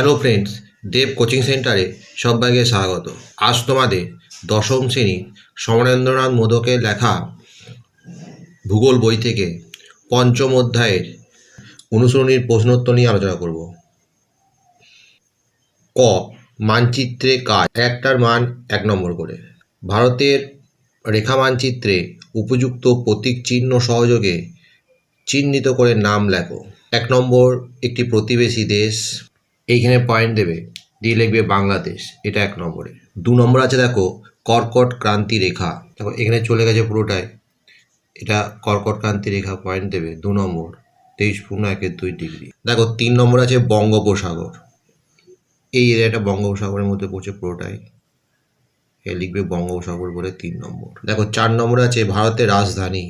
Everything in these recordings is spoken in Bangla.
হ্যালো ফ্রেন্ডস দেব কোচিং সেন্টারে সবাইকে স্বাগত। আজ তোমাদের দশম শ্রেণি সমরেন্দ্রনাথ মোদকের লেখা ভূগোল বই থেকে পঞ্চম অধ্যায়ের অনুসরণীর প্রশ্নোত্তর নিয়ে আলোচনা করব। ক, মানচিত্রে কাজ। একটার মান এক নম্বর করে। ভারতের রেখা মানচিত্রে উপযুক্ত প্রতীক চিহ্ন সহযোগে চিহ্নিত করে নাম লেখো। এক নম্বর, একটি প্রতিবেশী দেশ। এইখানে পয়েন্ট দেবে, দিয়ে লিখবে বাংলাদেশ, এটা এক নম্বরে। দু নম্বর আছে দেখো, কর্কট ক্রান্তি রেখা। দেখো এখানে চলে গেছে পুরোটাই। এটা কর্কট ক্রান্তি রেখা পয়েন্ট দেবে দু নম্বর, তেইশ পূর্ণ একের দুই ডিগ্রি। দেখো, তিন নম্বর আছে বঙ্গোপসাগর। এই এরিয়াটা বঙ্গোপসাগরের মধ্যে পড়ছে পুরোটাই। এ লিখবে বঙ্গোপসাগর বলে তিন নম্বর। দেখো, চার নম্বর আছে ভারতের রাজধানী।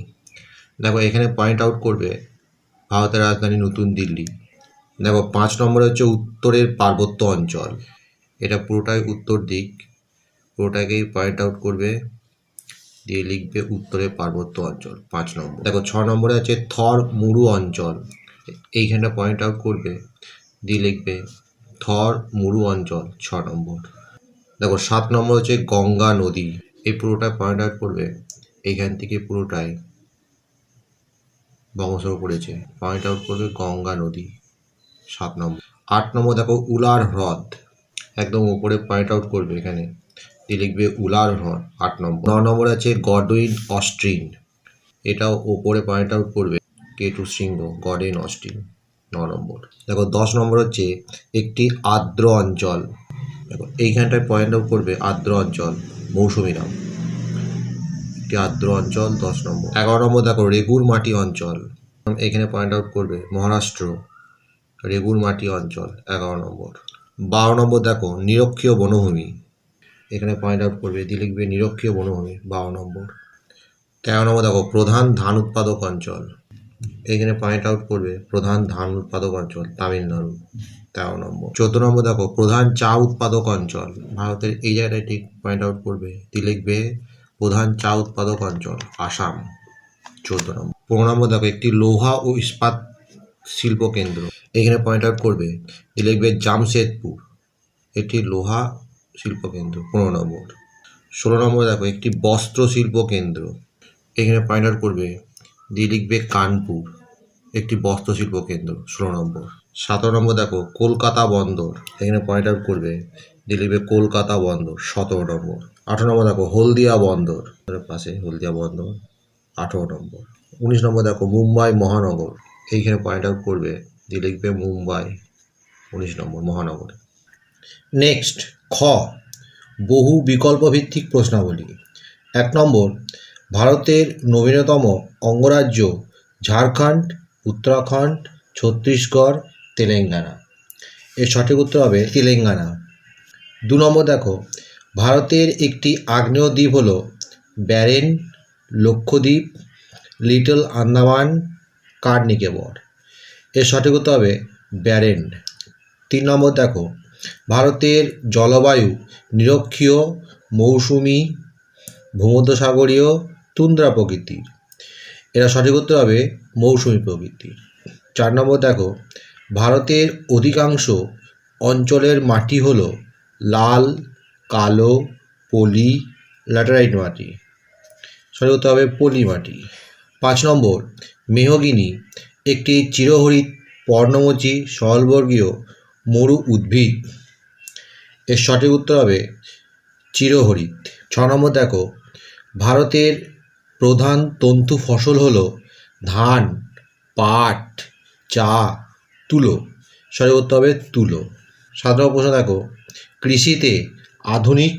দেখো, এখানে পয়েন্ট আউট করবে, ভারতের রাজধানী নতুন দিল্লি। দেখো, পাঁচ নম্বরে হচ্ছে উত্তরের পার্বত্য অঞ্চল। এটা পুরোটাই উত্তর দিক। পুরোটাকেই পয়েন্ট আউট করবে, দিয়ে লিখবে উত্তরের পার্বত্য অঞ্চল, পাঁচ নম্বর। দেখো, ছ নম্বরে আছে থর মুরু অঞ্চল। এইখানটা পয়েন্ট আউট করবে, দিয়ে লিখবে থর মুরু অঞ্চল, ছ নম্বর। দেখো, সাত নম্বর হচ্ছে গঙ্গা নদী। এই পুরোটা পয়েন্ট আউট করবে। এইখান থেকে পুরোটাই বঙ্গোপসাগর পড়েছে। পয়েন্ট আউট করবে গঙ্গা নদী। সাত নম্বর। আট নম্বর দেখো, উলার হ্রদ। একদম উপরে পয়েন্ট আউট করবে এখানে। দিয়ে লিখবে উলার হ্রদ, আট নম্বর। ন নম্বর আছে গডউইন অস্ট্রিন এটাও ওপরে পয়েন্ট আউট করবে কে টু সিংহ গডউইন অস্ট্রিন ন নম্বর। দেখো, দশ নম্বর হচ্ছে একটি আর্দ্র অঞ্চল। দেখো, এইখানটায় পয়েন্ট আউট করবে আর্দ্র অঞ্চল, মৌসুমী নাম। একটি আর্দ্র অঞ্চল, দশ নম্বর। এগারো নম্বর দেখো, রেগুর মাটি অঞ্চল। এখানে পয়েন্ট আউট করবে মহারাষ্ট্র। রেগুর মাটি অঞ্চল, এগারো নম্বর। বারো নম্বর দেখো, নিরক্ষীয় বনভূমি। এখানে পয়েন্ট আউট করবে দিয়ে লিখবে নিরক্ষীয় বনভূমি, বারো নম্বর। তেরো নম্বর দেখো, প্রধান ধান উৎপাদক অঞ্চল। এখানে পয়েন্ট আউট করবে, প্রধান ধান উৎপাদক অঞ্চল, তামিলনাড়ু, তেরো নম্বর। চোদ্দ নম্বর দেখো, প্রধান চা উৎপাদক অঞ্চল। ভারতের এই জায়গাটায় ঠিক পয়েন্ট আউট করবে দিয়ে লিখবে, প্রধান চা উৎপাদক অঞ্চল, আসাম। চোদ্দ নম্বর। পনেরো নম্বর দেখো, একটি লোহা ও ইস্পাত শিল্প কেন্দ্র। এখানে পয়েন্ট আউট করবে দিয়ে লিখবে জামশেদপুর। এটি লোহা শিল্প কেন্দ্র, পনেরো নম্বর। ষোলো নম্বর দেখো, একটি বস্ত্র শিল্প কেন্দ্র। এখানে পয়েন্ট আউট করবে, দিয়ে লিখবে কানপুর, একটি বস্ত্র শিল্প কেন্দ্র, ষোলো নম্বর। সতেরো নম্বর দেখো, কলকাতা বন্দর। এখানে পয়েন্ট আউট করবে, দিয়ে লিখবে কলকাতা বন্দর, সতেরো নম্বর। আঠারো নম্বর দেখো, হলদিয়া বন্দর। পাশে হলদিয়া বন্দর, আঠেরো নম্বর। উনিশ নম্বর দেখো, মুম্বাই মহানগর। এইখানে পয়েন্ট আউট করবে দিয়ে লিখবে মুম্বাই, উনিশ নম্বর, মহানগর। নেক্সট খ, বহু বিকল্প ভিত্তিক প্রশ্নাবলী। এক নম্বর, ভারতের নবীনতম অঙ্গরাজ্য ঝাড়খণ্ড, উত্তরাখণ্ড, ছত্তিশগড়, তেলেঙ্গানা। এর সঠিক উত্তর হবে তেলেঙ্গানা। দু নম্বর দেখো, ভারতের একটি আগ্নেয় দ্বীপ হল Barren, Lakshadweep, Little Andaman Car Nicobar এর সঠিক উত্তর হবে ব্যারেন তিন নম্বর দেখো, ভারতের জলবায়ু নিরক্ষীয়, মৌসুমি, ভূমধ্যসাগরীয়, তুন্দ্রা প্রকৃতির। এরা সঠিক উত্তর হবে মৌসুমি প্রকৃতির। চার নম্বর দেখো, ভারতের অধিকাংশ অঞ্চলের মাটি হলো লাল, কালো, পলি, ল্যাটেরাইট মাটি। সঠিক উত্তর হবে পলি মাটি। পাঁচ নম্বর, মেহগিনি, একটি চিরহরিত পর্ণমোচী সরলবর্গীয় মরু উদ্ভিদ। এর সঠিক উত্তর হবে চিরহরিত ছ নম্বর দেখো, ভারতের প্রধান তন্তু ফসল হল ধান, পাট, চা, তুলো। সঠিক উত্তর হবে তুলো। সাত নম্বর প্রশ্ন দেখো, কৃষিতে আধুনিক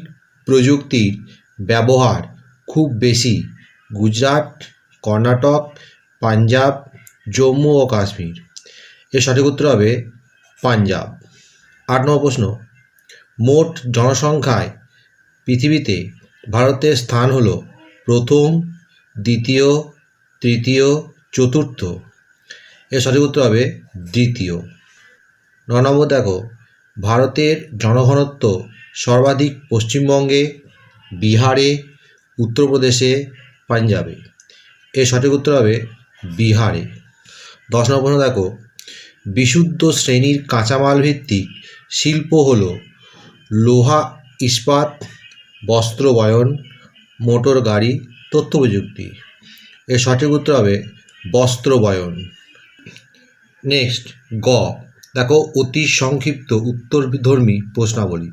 প্রযুক্তির ব্যবহার খুব বেশি। গুজরাট কর্ণাটক, পাঞ্জাব, জম্মু ও কাশ্মীর। এর সঠিক উত্তর হবে পাঞ্জাব। আট নম্বর প্রশ্ন, মোট জনসংখ্যায় পৃথিবীতে ভারতের স্থান হলো প্রথম, দ্বিতীয়, তৃতীয়, চতুর্থ। এর সঠিক উত্তর হবে দ্বিতীয়। ন নম্বর দেখো, ভারতের জনঘনত্ব সর্বাধিক পশ্চিমবঙ্গে, বিহারে, উত্তরপ্রদেশে, পাঞ্জাবে। এর সঠিক উত্তর হবে বিহারে। দশ নম্বর প্রশ্ন, দেখো, বিশুদ্ধ শ্রেণির কাঁচামাল ভিত্তিক শিল্প হলো লোহা, ইস্পাত, বস্ত্র বয়ন, মোটর গাড়ি, তথ্য প্রযুক্তি। এর সঠিক উত্তর হবে বস্ত্র বয়ন। নেক্সট, গ, দেখো, অতি সংক্ষিপ্ত উত্তরধর্মী প্রশ্নাবলী।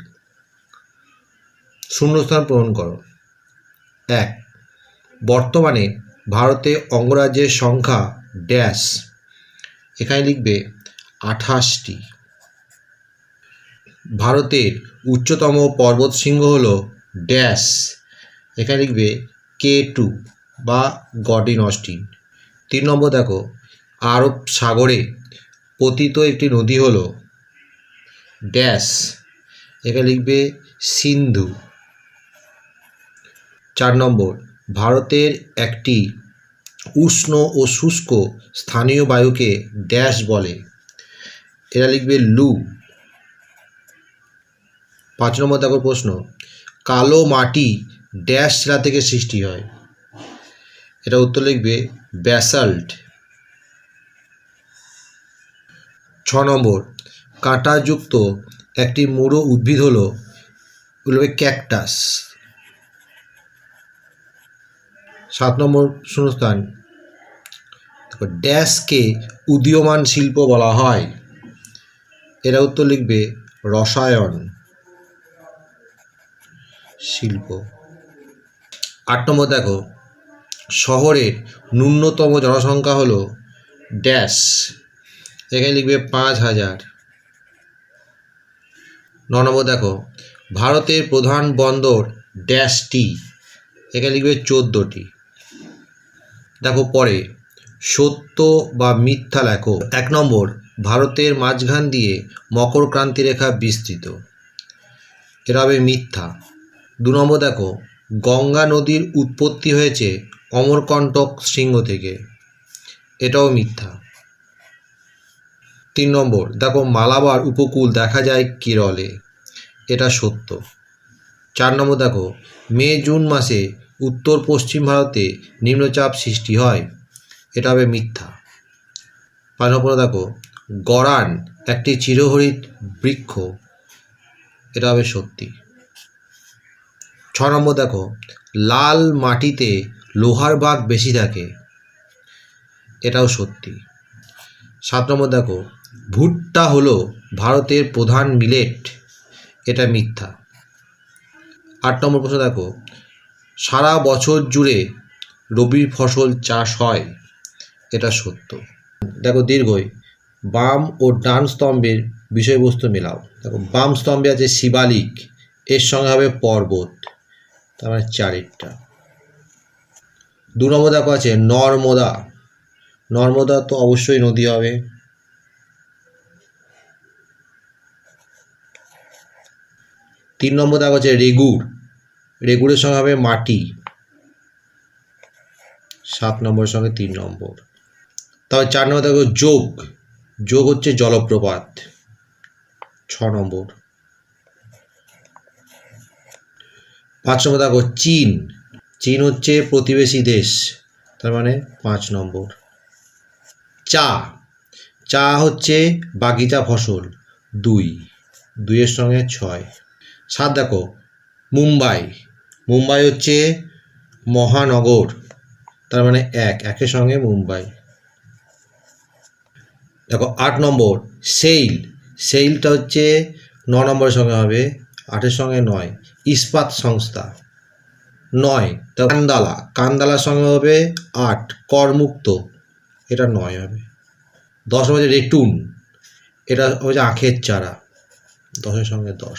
শূন্যস্থান পূরণ করো। এক, বর্তমানে ভারতে অঙ্গরাজ্যের সংখ্যা ড্যাশ। এখানে লিখবে আঠাশটি। ভারতের উচ্চতম পর্বত শৃঙ্গ হল ড্যাশ। এখানে লিখবে কে টু বা গডিন অস্টিন। তিন নম্বর দেখো, আরব সাগরে পতিত একটি নদী হল ড্যাশ। এখানে লিখবে সিন্ধু। চার নম্বর ভারতের একটি উষ্ণ ও শুষ্ক স্থানীয় বায়ুকে ড্যাশ বলে। এরা লিখবে লু। পাঁচ নম্বর দেখো প্রশ্ন। কালো মাটি ড্যাশ শিলা থেকে সৃষ্টি হয়। এটা উত্তর লিখবে ব্যাসাল্ট। ছ নম্বর। কাঁটাযুক্ত একটি মুড়ো উদ্ভিদ হলো ক্যাকটাস। সাত নম্বর শূন্যস্থান। ড্যাশকে উদীয়মান শিল্প বলা হয়। এরা উত্তর লিখবে, রসায়ন শিল্প। আট নম্বর দেখো, শহরের ন্যূনতম জনসংখ্যা হলো ড্যাশ। এখানে লিখবে পাঁচ হাজার। ন নম্বর দেখো, ভারতের প্রধান বন্দর ড্যাশটি। এখানে লিখবে চোদ্দোটি। দেখো পরে, সত্য বা মিথ্যা লেখো। এক নম্বর, ভারতের মাঝখান দিয়ে মকর ক্রান্তি রেখা বিস্তৃত। এটা হবে মিথ্যা। দু নম্বর দেখো, গঙ্গা নদীর উৎপত্তি হয়েছে অমরকণ্টক শৃঙ্গ থেকে। এটাও মিথ্যা। তিন নম্বর, দেখো মালাবার উপকূল দেখা যায় কেরলে। এটা সত্য। চার নম্বর দেখো মে জুন মাসে উত্তর পশ্চিম ভারতে নিম্নচাপ সৃষ্টি হয়। এটা হবে মিথ্যা। নম্বর দেখো, গরান একটি চিরহরিত বৃক্ষ। এটা হবে সত্যি। ছ নম্বর দেখো, লাল মাটিতে লোহার বাঘ বেশি থাকে। এটাও সত্যি। সাত নম্বর দেখো, ভুট্টা হলো ভারতের প্রধান মিলেট। এটা মিথ্যা। আট নম্বর প্রশ্ন দেখো সারা বছর জুড়ে রবি ফসল চাষ হয়, এটা সত্য। দেখো দীর্ঘই, বাম ও ডান স্তম্ভের বিষয়বস্তু মেলাও। দেখো, বাম স্তম্ভে আছে শিবালিক, এর সঙ্গে হবে পর্বত, তার মানে চারেরটা দু নম্বর দেখো আছে নর্মদা। নর্মদা তো অবশ্যই নদী হবে। তিন নম্বর দেখো আছে রেগুড় সঙ্গে হবে মাটি। সাত নম্বরের সঙ্গে তিন নম্বর। তারপর চার নম্বর দেখো যোগ। যোগ হচ্ছে জলপ্রপাত। ছ নম্বর। পাঁচ নম্বর দেখো চীন। চীন হচ্ছে প্রতিবেশী দেশ। তার মানে পাঁচ নম্বর। চা। চা হচ্ছে বাগিচা ফসল। দুই। দুইয়ের সঙ্গে ছয়। সাত দেখো মুম্বাই। মুম্বাই হচ্ছে মহানগর। তার মানে এক, একের সঙ্গে মুম্বাই। দেখো, আট নম্বর সেইল সেইলটা হচ্ছে ন নম্বরের সঙ্গে হবে, আটের সঙ্গে নয়। ইস্পাত সংস্থা। নয়, তো কান্দালা। কান্দালার সঙ্গে হবে আট, করমুক্ত। এটা নয় হবে। দশ হচ্ছে রেটুন। এটা হচ্ছে আখের চারা। দশের সঙ্গে দশ।